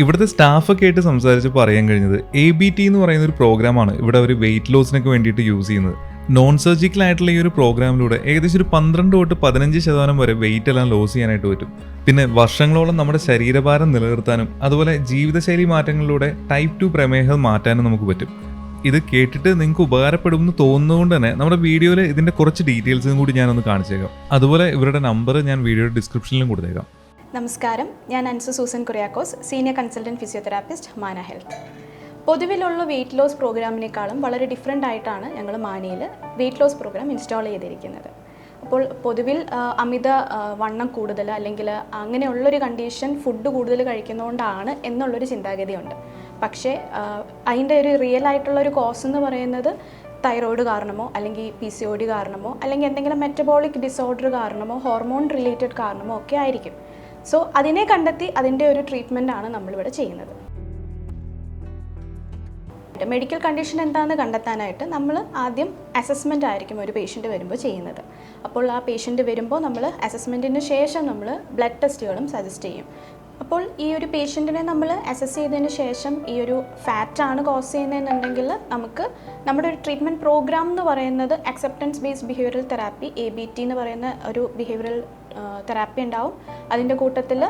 ഇവിടുത്തെ സ്റ്റാഫൊക്കെ ആയിട്ട് സംസാരിച്ച് പറയാൻ കഴിഞ്ഞത് എ ബി ടി എന്ന് പറയുന്ന ഒരു പ്രോഗ്രാമാണ് ഇവിടെ അവർ വെയിറ്റ് ലോസിനൊക്കെ വേണ്ടിയിട്ട് യൂസ് ചെയ്യുന്നത്. നോൺ സർജിക്കൽ ആയിട്ടുള്ള ഈ ഒരു പ്രോഗ്രാമിലൂടെ ഏകദേശം ഒരു പന്ത്രണ്ട് തൊട്ട് പതിനഞ്ച് ശതമാനം വരെ വെയിറ്റ് എല്ലാം ലോസ് ചെയ്യാനായിട്ട് പറ്റും. പിന്നെ വർഷങ്ങളോളം നമ്മുടെ ശരീരഭാരം നിലനിർത്താനും അതുപോലെ ജീവിതശൈലി മാറ്റങ്ങളിലൂടെ ടൈപ്പ് ടു പ്രമേഹം മാറ്റാനും നമുക്ക് പറ്റും. ഇത് കേട്ടിട്ട് നിങ്ങൾക്ക് ഉപകാരപ്പെടും എന്ന് തോന്നുന്നതുകൊണ്ട് തന്നെ നമ്മുടെ വീഡിയോയിൽ ഇതിന്റെ കുറച്ച് ഡീറ്റെയിൽസും കൂടി ഞാനൊന്ന് കാണിച്ചേക്കാം. അതുപോലെ ഇവരുടെ നമ്പർ ഞാൻ വീഡിയോയുടെ ഡിസ്ക്രിപ്ഷനിലും കൊടുത്തേക്കാം. നമസ്കാരം. ഞാൻ Ansu Susan Kuriakose senior consultant physiotherapist Mana health. പൊതുവിലുള്ള weight loss പ്രോഗ്രാമിനേക്കാളും വളരെ ഡിഫറെന്റ് ആയിട്ടാണ് ഞങ്ങൾ മാനയിൽ വെയിറ്റ് ലോസ് പ്രോഗ്രാം ഇൻസ്റ്റാൾ ചെയ്തിരിക്കുന്നത്. അപ്പോൾ പൊതുവിൽ അമിത വണ്ണം കൂടുതൽ അല്ലെങ്കിൽ അങ്ങനെയുള്ളൊരു കണ്ടീഷൻ ഫുഡ് കൂടുതൽ കഴിക്കുന്നതുകൊണ്ടാണ് എന്നുള്ളൊരു ചിന്താഗതിയുണ്ട്. പക്ഷേ അതിന്റെ ഒരു റിയൽ ആയിട്ടുള്ള ഒരു കോസ് എന്ന് പറയുന്നത് തൈറോയ്ഡ് കാരണമോ അല്ലെങ്കിൽ പി സി ഒ ഡി കാരണമോ അല്ലെങ്കിൽ എന്തെങ്കിലും മെറ്റബോളിക് ഡിസോർഡർ കാരണമോ ഹോർമോൺ റിലേറ്റഡ് കാരണമോ ഒക്കെ ആയിരിക്കും. സോ അതിനെ കണ്ടെത്തി അതിന്റെ ഒരു ട്രീറ്റ്മെന്റ് ആണ് നമ്മളിവിടെ ചെയ്യുന്നത്. മെഡിക്കൽ കണ്ടീഷൻ എന്താണെന്ന് കണ്ടെത്താനായിട്ട് നമ്മൾ ആദ്യം അസസ്മെന്റ് ആയിരിക്കും ഒരു പേഷ്യന്റ് വരുമ്പോൾ ചെയ്യുന്നത്. അപ്പോൾ ആ പേഷ്യന്റ് വരുമ്പോൾ നമ്മൾ അസസ്മെന്റിന് ശേഷം നമ്മൾ ബ്ലഡ് ടെസ്റ്റുകളും സജസ്റ്റ് ചെയ്യും. അപ്പോൾ ഈ ഒരു പേഷ്യന്റിനെ നമ്മൾ അസസ് ചെയ്തതിന് ശേഷം ഈ ഒരു ഫാറ്റാണ് കോസ് ചെയ്യുന്നതെന്നുണ്ടെങ്കിൽ നമുക്ക് നമ്മുടെ ഒരു ട്രീറ്റ്മെന്റ് പ്രോഗ്രാം എന്ന് പറയുന്നത് acceptance based behavioural therapy A B T എന്ന് പറയുന്ന ഒരു ബിഹേവിയറൽ തെറാപ്പി ഉണ്ടാവും. അതിന്റെ കൂട്ടത്തിൽ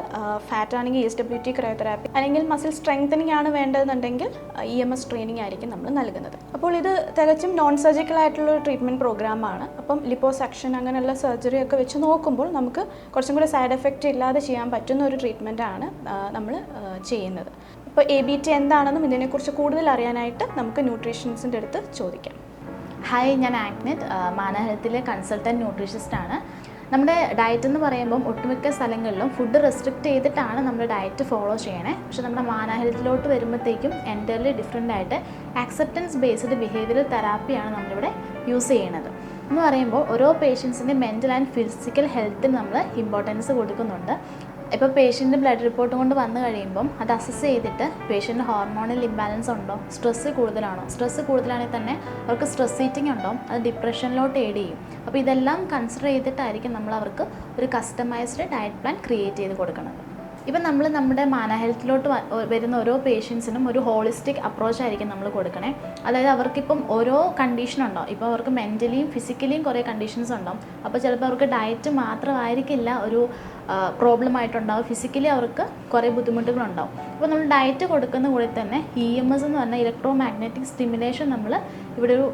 ഫാറ്റ് ആണെങ്കിൽ എസ് ഡബ്ല്യു ടി ക്രയോതെറാപ്പി അല്ലെങ്കിൽ മസിൽ സ്ട്രെങ്തനിങ് ആണ് വേണ്ടതെന്നുണ്ടെങ്കിൽ ഇ എം എസ് ട്രെയിനിങ് ആയിരിക്കും നമ്മൾ നൽകുന്നത്. അപ്പോൾ ഇത് തികച്ചും നോൺ സർജിക്കൽ ആയിട്ടുള്ള ഒരു ട്രീറ്റ്മെന്റ് പ്രോഗ്രാമാണ് അപ്പം ലിപ്പോസക്ഷൻ അങ്ങനെയുള്ള സർജറി ഒക്കെ വെച്ച് നോക്കുമ്പോൾ നമുക്ക് കുറച്ചും കൂടി സൈഡ് എഫക്റ്റ് ഇല്ലാതെ ചെയ്യാൻ പറ്റുന്ന ഒരു ട്രീറ്റ്മെന്റാണ് നമ്മൾ ചെയ്യുന്നത്. അപ്പോൾ എ ബി ടി എന്താണെന്നും ഇതിനെക്കുറിച്ച് കൂടുതൽ അറിയാനായിട്ട് നമുക്ക് ന്യൂട്രീഷൻസിന്റെ അടുത്ത് ചോദിക്കാം. ഹായ് ഞാൻ ആഗ്നറ്റ് മാനഹരത്തിലെ കൺസൾട്ടന്റ് ന്യൂട്രീഷനിസ്റ്റാണ് നമ്മുടെ ഡയറ്റ് എന്ന് പറയുമ്പം ഒട്ടുമിക്ക സ്ഥലങ്ങളിലും ഫുഡ് റെസ്ട്രിക്റ്റ് ചെയ്തിട്ടാണ് നമ്മൾ ഡയറ്റ് ഫോളോ ചെയ്യണേ. പക്ഷെ നമ്മുടെ മാന ഹെൽത്തിലോട്ട് വരുമ്പോഴത്തേക്കും എന്റർലി ഡിഫറെന്റ് ആയിട്ട് ആക്സെപ്റ്റൻസ് ബേസ്ഡ് ബിഹേവിയർ തെറാപ്പിയാണ് നമ്മളിവിടെ യൂസ് ചെയ്യണത് എന്ന് പറയുമ്പോൾ ഓരോ പേഷ്യൻസിന്റെ മെന്റൽ ആൻഡ് ഫിസിക്കൽ ഹെൽത്തിന് നമ്മൾ ഇമ്പോർട്ടൻസ് കൊടുക്കുന്നുണ്ട്. ഇപ്പോൾ പേഷ്യന്റ് ബ്ലഡ് റിപ്പോർട്ട് കൊണ്ട് വന്നു കഴിയുമ്പം അത് അസസ് ചെയ്തിട്ട് പേഷ്യന്റ് ഹോർമോണൽ ഇംബാലൻസ് ഉണ്ടോ? സ്ട്രെസ്സ് കൂടുതലാണോ? സ്ട്രെസ്സ് കൂടുതലാണെങ്കിൽ തന്നെ അവർക്ക് സ്ട്രെസ് ഈറ്റിംഗ് ഉണ്ടോ? അത് ഡിപ്രഷനിലോട്ട് എയ്ഡ് ചെയ്യും. അപ്പോൾ ഇതെല്ലാം കൺസിഡർ ചെയ്തിട്ടായിരിക്കും നമ്മൾ അവർക്ക് ഒരു കസ്റ്റമൈസ്ഡ് ഡയറ്റ് പ്ലാൻ ക്രിയേറ്റ് ചെയ്ത് കൊടുക്കുന്നത്. ഇപ്പം നമ്മൾ നമ്മുടെ മാന ഹെൽത്തിലോട്ട് വരുന്ന ഓരോ പേഷ്യൻസിനും ഒരു ഹോളിസ്റ്റിക് അപ്രോച്ച് ആയിരിക്കും നമ്മൾ കൊടുക്കണേ. അതായത് അവർക്കിപ്പം ഓരോ കണ്ടീഷൻ ഇപ്പോൾ അവർക്ക് മെന്റലിയും ഫിസിക്കലിയും കുറേ കണ്ടീഷൻസ് ഉണ്ടാവും അപ്പോൾ ചിലപ്പോൾ അവർക്ക് ഡയറ്റ് മാത്രമായിരിക്കില്ല ഒരു പ്രോബ്ലം ആയിട്ടുണ്ടാവും ഫിസിക്കലി അവർക്ക് കുറേ ബുദ്ധിമുട്ടുകളുണ്ടാവും. അപ്പോൾ നമ്മൾ ഡയറ്റ് കൊടുക്കുന്ന കൂടെ തന്നെ ഇ എം എസ് എന്ന് പറഞ്ഞാൽ ഇലക്ട്രോ മാഗ്നറ്റിക് സ്റ്റിമുലേഷൻ നമ്മൾ ഇവിടെ ഒരു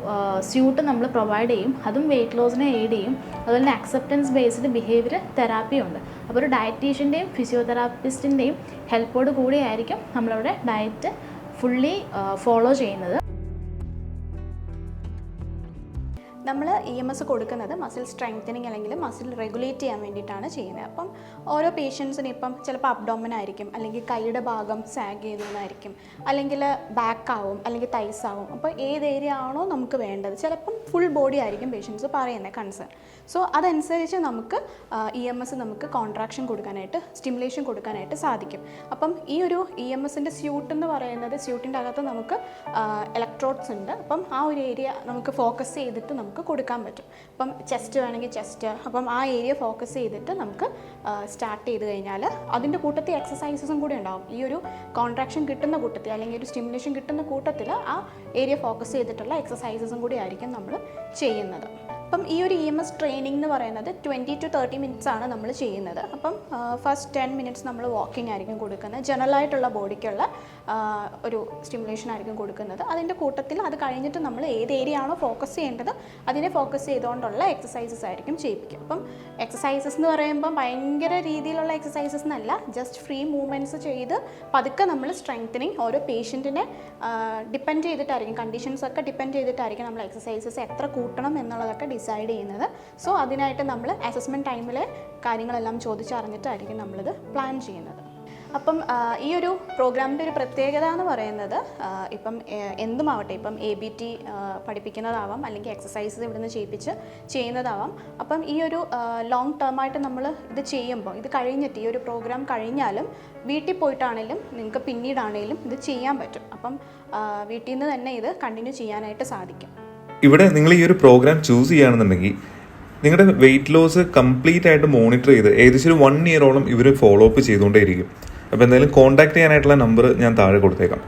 സ്യൂട്ട് നമ്മൾ പ്രൊവൈഡ് ചെയ്യും. അതും വെയിറ്റ് ലോസിനെ എയ്ഡ് ചെയ്യും. അതുപോലെ തന്നെ അക്സെപ്റ്റൻസ് ബേസ്ഡ് ബിഹേവിയർ തെറാപ്പി ഉണ്ട്. അപ്പോൾ ഒരു ഡയറ്റീഷ്യന്റെയും ഫിസിയോതെറാപ്പിസ്റ്റിന്റെയും ഹെൽപ്പോട് കൂടിയായിരിക്കും നമ്മളവിടെ ഡയറ്റ് ഫുള്ളി ഫോളോ ചെയ്യുന്നത്. നമ്മൾ ഇ എം എസ് കൊടുക്കുന്നത് മസിൽ സ്ട്രെങ്തനിങ് അല്ലെങ്കിൽ മസിൽ റെഗുലേറ്റ് ചെയ്യാൻ വേണ്ടിയിട്ടാണ് ചെയ്യുന്നത്. അപ്പം ഓരോ പേഷ്യൻസിന് ഇപ്പം ചിലപ്പോൾ അബ്ഡോമൻ ആയിരിക്കും അല്ലെങ്കിൽ കൈയുടെ ഭാഗം സാഗ് ചെയ്യുന്നതായിരിക്കും അല്ലെങ്കിൽ ബാക്ക് ആവും അല്ലെങ്കിൽ തൈസ് ആവും. അപ്പോൾ ഏത് ഏരിയ ആണോ നമുക്ക് വേണ്ടത്. ചിലപ്പം ഫുൾ ബോഡി ആയിരിക്കും പേഷ്യൻസ് പറയുന്നത് കൺസേൺ സോ അതനുസരിച്ച് നമുക്ക് ഇ എം എസ് നമുക്ക് കോൺട്രാക്ഷൻ കൊടുക്കാനായിട്ട് സ്റ്റിമുലേഷൻ കൊടുക്കാനായിട്ട് സാധിക്കും. അപ്പം ഈ ഒരു ഇ എം എസിന്റെ സ്യൂട്ട് എന്ന് പറയുന്നത് സ്യൂട്ടിന്റെ അകത്ത് നമുക്ക് ഇലക്ട്രോഡ്സ് ഉണ്ട്. അപ്പം ആ ഒരു ഏരിയ നമുക്ക് ഫോക്കസ് ചെയ്തിട്ട് നമുക്ക് കൊടുക്കാൻ പറ്റും. അപ്പം ചെസ്റ്റ് വേണമെങ്കിൽ ചെസ്റ്റ് അപ്പം ആ ഏരിയ ഫോക്കസ് ചെയ്തിട്ട് നമുക്ക് സ്റ്റാർട്ട് ചെയ്ത് കഴിഞ്ഞാൽ അതിന്റെ കൂട്ടത്തിൽ എക്സസൈസസും കൂടി ഉണ്ടാവും. ഈ ഒരു കോൺട്രാക്ഷൻ കിട്ടുന്ന കൂട്ടത്തിൽ അല്ലെങ്കിൽ ഒരു സ്റ്റിമുലേഷൻ കിട്ടുന്ന കൂട്ടത്തിൽ ആ ഏരിയ ഫോക്കസ് ചെയ്തിട്ടുള്ള എക്സസൈസസും കൂടി ആയിരിക്കും നമ്മൾ ചെയ്യുന്നത്. അപ്പം ഈ ഒരു ഇ എം എസ് ട്രെയിനിങ് എന്ന് പറയുന്നത് ട്വന്റി ടു തേർട്ടി മിനിറ്റ്സ് ആണ് നമ്മൾ ചെയ്യുന്നത്. അപ്പം ഫസ്റ്റ് ടെൻ മിനിറ്റ്സ് നമ്മൾ വാക്കിംഗ് ആയിരിക്കും കൊടുക്കുന്നത്. ജനറൽ ആയിട്ടുള്ള ബോഡിക്കുള്ള ഒരു സ്റ്റിമുലേഷൻ ആയിരിക്കും കൊടുക്കുന്നത്. അതിന്റെ കൂട്ടത്തിൽ അത് കഴിഞ്ഞിട്ട് നമ്മൾ ഏത് ഏരിയ ആണോ ഫോക്കസ് ചെയ്യേണ്ടത് അതിനെ ഫോക്കസ് ചെയ്തുകൊണ്ടുള്ള എക്സസൈസസ് ആയിരിക്കും ചെയ്യിപ്പിക്കുക. അപ്പം എക്സസൈസസ് എന്ന് പറയുമ്പോൾ ഭയങ്കര രീതിയിലുള്ള എക്സസൈസസ് എന്നല്ല ജസ്റ്റ് ഫ്രീ മൂവ്മെന്റ്സ് ചെയ്ത് പതുക്കെ നമ്മൾ സ്ട്രെങ്തനിങ് ഓരോ പേഷ്യന്റിനെ ഡിപ്പെൻഡ് ചെയ്തിട്ടായിരിക്കും കണ്ടീഷൻസ് ഒക്കെ ഡിപ്പെൻഡ് ചെയ്തിട്ടായിരിക്കും നമ്മൾ എക്സസൈസസ് എത്ര കൂട്ടണം എന്നുള്ളതൊക്കെ ഡിസൈഡ് ചെയ്യുന്നത്. സോ അതിനായിട്ട് നമ്മൾ അസസ്മെന്റ് ടൈമിൽ കാര്യങ്ങളെല്ലാം ചോദിച്ചറിഞ്ഞിട്ടായിരിക്കും നമ്മളിത് പ്ലാൻ ചെയ്യുന്നത്. അപ്പം ഈ ഒരു പ്രോഗ്രാമിന്റെ ഒരു പ്രത്യേകത എന്ന് പറയുന്നത് ഇപ്പം എന്തുമാവട്ടെ ഇപ്പം എ ബി ടി പഠിപ്പിക്കുന്നതാവാം അല്ലെങ്കിൽ എക്സസൈസ് ഇവിടുന്ന് ചെയ്യിപ്പിച്ച് ചെയ്യുന്നതാവാം. അപ്പം ഈ ഒരു ലോങ് ടേം ആയിട്ട് നമ്മൾ ഇത് ചെയ്യുമ്പോൾ ഇത് കഴിഞ്ഞിട്ട് ഈ ഒരു പ്രോഗ്രാം കഴിഞ്ഞാലും വീട്ടിൽ പോയിട്ടാണെങ്കിലും നിങ്ങൾക്ക് പിന്നീടാണെങ്കിലും ഇത് ചെയ്യാൻ പറ്റും. അപ്പം വീട്ടിൽ നിന്ന് തന്നെ ഇത് കണ്ടിന്യൂ ചെയ്യാനായിട്ട് സാധിക്കും. ഇവിടെ നിങ്ങൾ ഈ ഒരു പ്രോഗ്രാം ചൂസ് ചെയ്യുകയാണെന്നുണ്ടെങ്കിൽ നിങ്ങളുടെ വെയിറ്റ് ലോസ് കംപ്ലീറ്റ് ആയിട്ട് മോണിറ്റർ ചെയ്ത് ഏകദേശം ഒരു വൺ ഇയറോളം ഇവർ ഫോളോ അപ്പ് ചെയ്തുകൊണ്ടേയിരിക്കും. അപ്പോൾ എന്തായാലും കോൺടാക്ട് ചെയ്യാനായിട്ടുള്ള നമ്പർ ഞാൻ താഴെ കൊടുത്തേക്കാം.